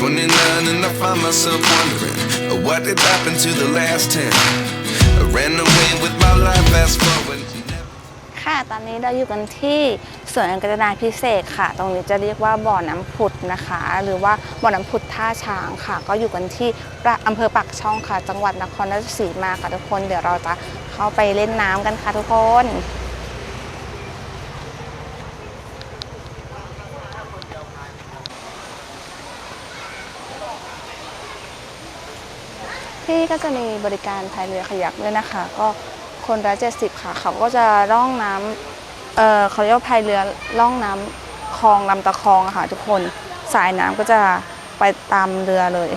29 and I find myself wondering what did happen to the last 10. I ran away with my life fast forward. ค่ะ ตอนนี้เราอยู่กันที่สวนกัญจนาพิเศษค่ะ ตรงนี้จะเรียกว่าบ่อน้ำผุดนะคะ หรือว่าบ่อน้ำผุดท่าช้างค่ะ ก็อยู่กันที่ประอำเภอปักช่องค่ะ จังหวัดนครราชสีมาค่ะทุกคน เดี๋ยวเราจะเข้าไปเล่นน้ำกันค่ะทุกคน ที่ก็จะมีบริการพายเรือขยักด้วยนะคะ ก็คนละเจ็ดสิบค่ะ เขาก็จะล่องน้ำเออเขาเรียกว่าพายเรือล่องน้ำคลองลำตะคองค่ะทุกคน สายน้ำก็จะไปตามเรือเลย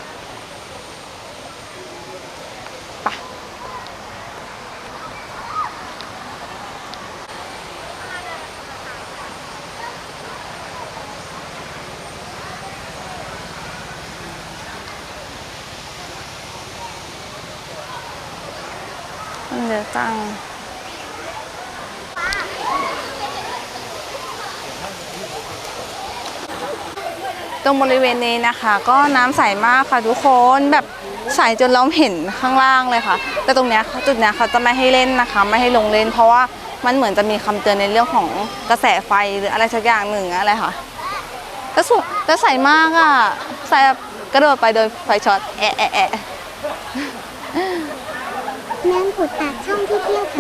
เรือตั้งตรงบริเวณนี้นะคะ ก็น้ำใสมากค่ะทุกคนแบบใสจนเราเห็นข้างล่างเลยค่ะ แต่ตรงเนี้ยจุดเนี้ยเขาจะไม่ให้เล่นนะคะ ไม่ให้ลงเล่น เพราะว่ามันเหมือนจะมีคำเตือนในเรื่องของกระแสไฟหรืออะไรสักอย่างหนึ่งอะไรค่ะแต่สวยแต่ใสมากอะใสแบบกระโดดไปโดยไฟช็อตแอะแอะ แม่งผุดปากช่อง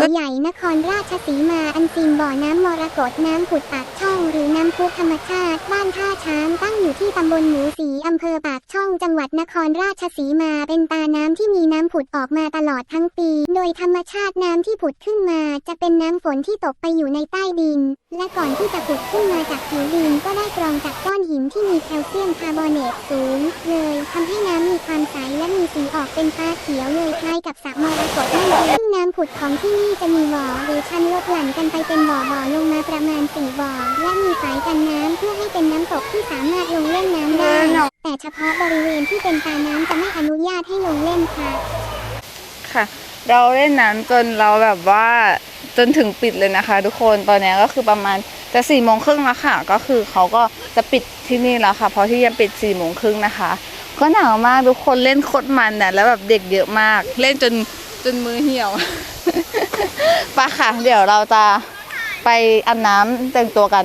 เขาใหญ่นครราชสีมาอันซีนบ่อน้ำมรกตน้ำผุดปากช่อง หรือน้ำพุธรรมชาติ บ้านท่าช้างตั้งอยู่ที่ตำบลหมูสีอำเภอปากช่องจังหวัดนครราชสีมาเป็นตาน้ำที่มีน้ำผุดออกมาตลอดทั้งปี โดยธรรมชาติน้ำที่ผุดขึ้นมา จะเป็นน้ำฝนที่ตกไปอยู่ในใต้ดิน และก่อนที่จะผุดขึ้นมาจากผิวดินก็ได้กรองจากก้อนหินที่มีแคลเซียมคาร์บอเนตสูงเลยทำให้น้ำมีความใสและมีสีออกเป็นฟ้าเขียวเลยคล้ายกับสระมรกตนั่นเองซึ่งน้ำผุดของที่นี่จะมีบ่อหรือชั้นลดหลั่นกันไปเป็นบ่อบ่อลงมาประมาณสี่บ่อ และมีสายกันน้ำเพื่อให้เป็นน้ำตกที่สามารถลงเล่นน้ำได้ แต่เฉพาะบริเวณที่เป็นตาน้ำจะไม่อนุญาตให้ลงเล่นค่ะ ค่ะ เราเล่นน้ำจนเราแบบว่าจนถึงปิดเลยนะคะ ทุกคนตอนนี้ก็คือประมาณจะสี่โมงครึ่งแล้วค่ะ ก็คือเขาก็จะปิดที่นี่แล้วค่ะ เพราะที่จะปิดสี่โมงครึ่งนะคะ ก็หนาวมากทุกคนเล่นโคตรมันน่ะแล้วแบบเด็กเยอะมาก เล่นจน จนมือเหี่ยว ไปะค่ะ เดี๋ยวเราจะไปอาบน้ำแต่งตัวกัน